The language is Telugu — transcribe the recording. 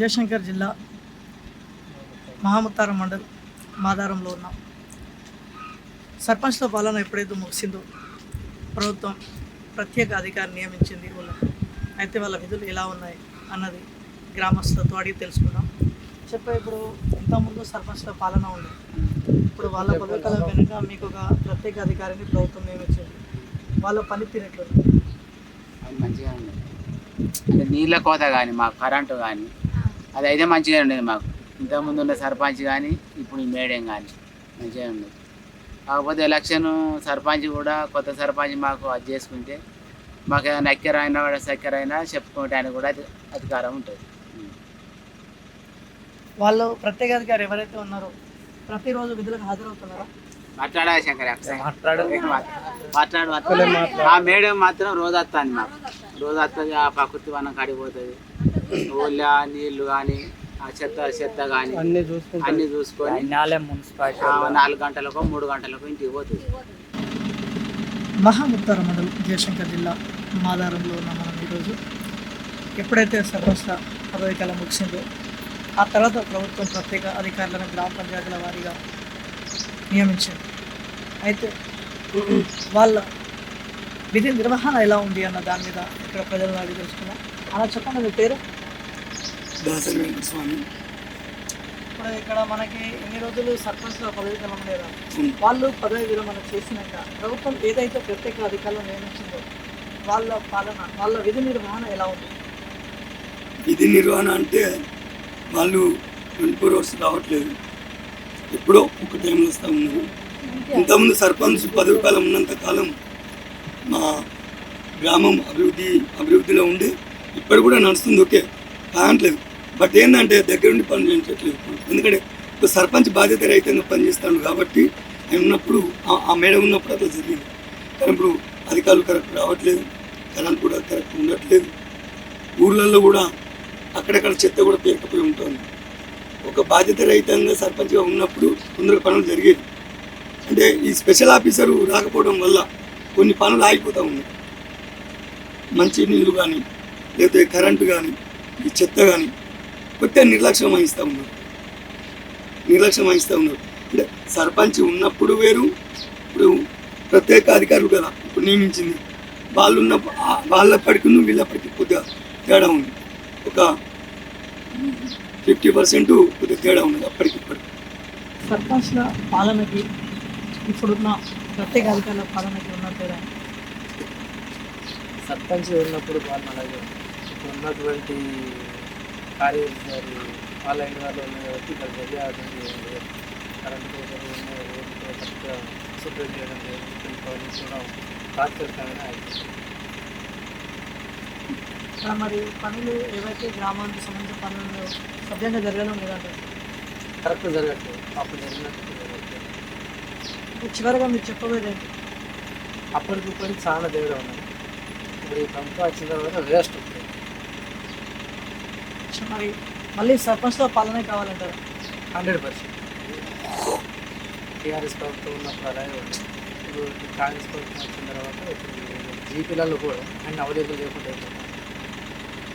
జయశంకర్ జిల్లా మహాముత్తారం మండల్ మాదారంలో ఉన్నాం. సర్పంచ్ల పాలన ఎప్పుడైతే ముగిసిందో ప్రభుత్వం ప్రత్యేక అధికారి నియమించింది వాళ్ళకి. అయితే వాళ్ళ విధులు ఎలా ఉన్నాయి అన్నది గ్రామస్తులతో అడిగి తెలుసుకుందాం. చెప్పే ఇప్పుడు ఇంతకుముందు సర్పంచ్ల పాలన ఉండే. ఇప్పుడు వాళ్ళ పథకాల వెనుక మీకు ఒక ప్రత్యేక అధికారిని ప్రభుత్వం నియమించింది. వాళ్ళ పనితీరు ఎట్లుంది? అది మంచిగా అంటే నీళ్ళ కోత కానీ మాకు కరెంటు కానీ అది అయితే మంచిగా ఉండేది మాకు. ఇంతకుముందు ఉన్న సర్పంచ్ కానీ ఇప్పుడు ఈ మేడం కానీ మంచిగా ఉండేది. కాకపోతే ఎలక్షన్ సర్పంచ్ కూడా కొత్త సర్పంచ్ మాకు అది చేసుకుంటే మాకు ఏదైనా ఎక్కర అయినా కూడా చక్కెర అయినా చెప్పుకోవడానికి కూడా అది అధికారం ఉంటుంది. వాళ్ళు ప్రత్యేక అధికారి ఎవరైతే ఉన్నారో ప్రతిరోజు విధులకు హాజరవుతున్నారా? మాట్లాడా శంకర్ మాట్లాడు. మాట్లాడు మాట్లాడు. ఆ మేడం మాత్రం రోజు వస్తుంది మాకు. రోజు వస్తుంది ఆ ప్రకృతి వనం కడిగిపోతుంది ఊళ్ళో నీళ్ళు కానీ ఆ చెత్త చెత్త కానీ అన్ని చూసుకుంటాం అన్ని చూసుకొని నాలే మున్సిపాలిటీ ఆ నాలుగు గంటలకు మూడు గంటలకు ఇంటికి పోతుంది. మహాముత్తార మండలం జయశంకర్ జిల్లా మాదారంలో ఉన్న మనం ఈరోజు ఎప్పుడైతే సర్పంచ్ల పదవి కాలం ముగిసిందో ఆ తర్వాత ప్రభుత్వం ప్రత్యేక అధికారులను గ్రామ పంచాయతీల వారీగా నియమించింది. అయితే వాళ్ళ విధి నిర్వహణ ఎలా ఉంది అన్న దాని మీద ఇక్కడ ప్రజలను అడిగి తెలుసుకున్నాం అలా చెప్పండి మీ పేరు? దాసరి ఇప్పుడు ఇక్కడ మనకి ఎన్ని రోజులు సర్పంచ్ల పదవి కాలం లేదా? వాళ్ళు పదవి విరమణ చేసినాక ప్రభుత్వం ఏదైతే ప్రత్యేక అధికారులు నియమించిందో వాళ్ళ పాలన వాళ్ళ విధి నిర్వహణ ఎలా ఉంది? విధి నిర్వహణ అంటే వాళ్ళు ట్వంటీ ఫోర్ అవర్స్ రావట్లేదు. ఎప్పుడో ఒక టైంలో వస్తూ ఉన్నారు. ఇంతకుముందు సర్పంచ్ పదవి కాలం ఉన్నంత కాలం మా గ్రామం అభివృద్ధి అభివృద్ధిలో ఉండి. ఇప్పుడు కూడా నడుస్తుంది ఓకే. కావట్లేదు బట్ ఏంటంటే దగ్గరుండి పని చేయించట్లేదు. ఎందుకంటే ఇప్పుడు సర్పంచ్ బాధ్యత రైతంగా పనిచేస్తాడు కాబట్టి ఆయన ఉన్నప్పుడు ఆ- మేడ ఉన్నప్పుడు అట్లా జరిగింది. కానీ ఇప్పుడు అధికారులు కరెక్ట్ రావట్లేదు. కరెంట్ కూడా కరెక్ట్ ఉండట్లేదు. ఊళ్ళల్లో కూడా అక్కడక్కడ చెత్త కూడా పేరుకపోయి ఉంటుంది. ఒక బాధ్యత రహితంగా సర్పంచ్గా ఉన్నప్పుడు తొందరగా పనులు జరిగేది. అంటే ఈ స్పెషల్ ఆఫీసరు రాకపోవడం వల్ల కొన్ని పనులు ఆగిపోతూ ఉన్నాయి. మంచి నీళ్ళు కానీ లేకపోతే కరెంటు కానీ ఈ చెత్త కానీ కొద్దిగా నిర్లక్ష్యం వహిస్తూ ఉన్నారు నిర్లక్ష్యం వహిస్తూ ఉన్నారు అంటే సర్పంచ్ ఉన్నప్పుడు వేరు ఇప్పుడు ప్రత్యేక అధికారులు కదా ఇప్పుడు నియమించింది. వాళ్ళు ఉన్న వాళ్ళప్పటికి వీళ్ళప్పటికి కొద్దిగా తేడా ఉంది. ఒక ఫిఫ్టీ పర్సెంట్ కొద్దిగా తేడా ఉన్నది అప్పటికి ఇప్పటికి. సర్పంచ్ల పాలనకి ఇప్పుడున్న ప్రత్యేక అధికారుల పాలనకి ఉన్న తేడా? సర్పంచ్ ఉన్నప్పుడు వాళ్ళు అలాగే. ఇప్పుడు వాళ్ళ ఇంటి వాళ్ళు ఉన్నాయి ఇక్కడ కరెంట్ కోసం కరెక్ట్గా శుభ్రం చేయడం కూడా మరి పనులు ఏవైతే గ్రామానికి సంబంధించిన పనులు సభ్యంగా జరగడం లేదంటే కరెక్ట్ జరగట్లేదు. అప్పుడు జరిగినట్టు జరగట్లేదు. చివరిగా మీరు చెప్పబోయేది ఏంటి? అప్పటికి ఇప్పటికి చాలా తేడా ఉన్నది. ఇప్పుడు ఈ ప్రభుత్వం వచ్చిన తర్వాత వేస్ట్. మరి మళ్ళీ సర్పంచ్తో పాలనే కావాలంటారు. Hundred percent. టీఆర్ఎస్ ప్రభుత్వం ఉన్నప్పుడు అలాగే ఇప్పుడు కాంగ్రెస్ ప్రభుత్వం వచ్చిన తర్వాత ఇప్పుడు జీపీలలో కూడా అన్ని అవైలబుల్ లేకుండా